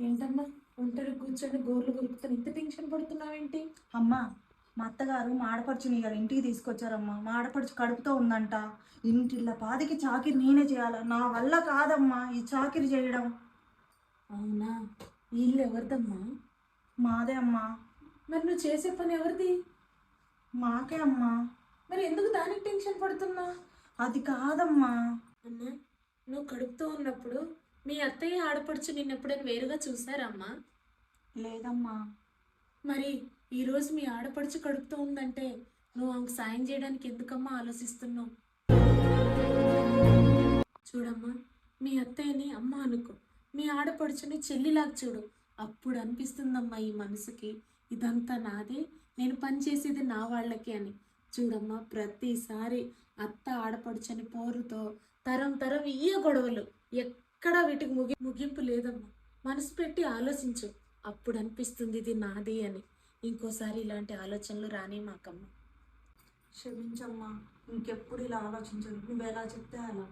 ఏంటమ్మా? ఒంటరి కూర్చొని గోర్లు కొరుకుతాను ఇంత టెన్షన్ పడుతున్నావేంటి? అమ్మా మా అత్తగారు మా ఆడపడుచుని గారు ఇంటికి తీసుకొచ్చారమ్మా. మా ఆడపడుచు కడుపుతో ఉందంట. ఇంటిళ్ళ పాదికి చాకిరి నేనే చేయాలి? నా వల్ల కాదమ్మా ఈ చాకిరి చేయడం. అవునా? వీళ్ళు ఎవరిదమ్మా మాదే అమ్మా. మరి నువ్వు చేసే పని ఎవరిది? మాకే అమ్మా. మరి ఎందుకు దానికి టెన్షన్ పడుతున్నా? అది కాదమ్మా. అమ్మా నువ్వు కడుపుతో ఉన్నప్పుడు మీ అత్తయ్య ఆడపడుచు నిన్ను ఎప్పుడైనా వేరుగా చూసారమ్మా లేదమ్మా. మరి ఈరోజు మీ ఆడపడుచు కడుపుతో ఉందంటే నువ్వు ఆమెకు సాయం చేయడానికి ఎందుకమ్మా ఆలోచిస్తున్నావు? చూడమ్మా మీ అత్తయ్యని అమ్మ అనుకో. మీ ఆడపడుచుని చెల్లిలాగా చూడు. అప్పుడు అనిపిస్తుందమ్మా ఈ మనసుకి. ఇదంతా నాదే నేను పని చేసేది నా వాళ్ళకి అని. చూడమ్మా ప్రతిసారి అత్త ఆడపడుచని పోరుతో తరం తరం ఇయ్య గొడవలు. ఎక్కడా వీటికి ముగి ముగింపు లేదమ్మా. మనసు పెట్టి ఆలోచించు. అప్పుడు అనిపిస్తుంది ఇది నాది అని. ఇంకోసారి ఇలాంటి ఆలోచనలు రాని మాకమ్మ. క్షమించమ్మా ఇంకెప్పుడు ఇలా ఆలోచించదు. నువ్వు ఎలా చెప్తే అలా.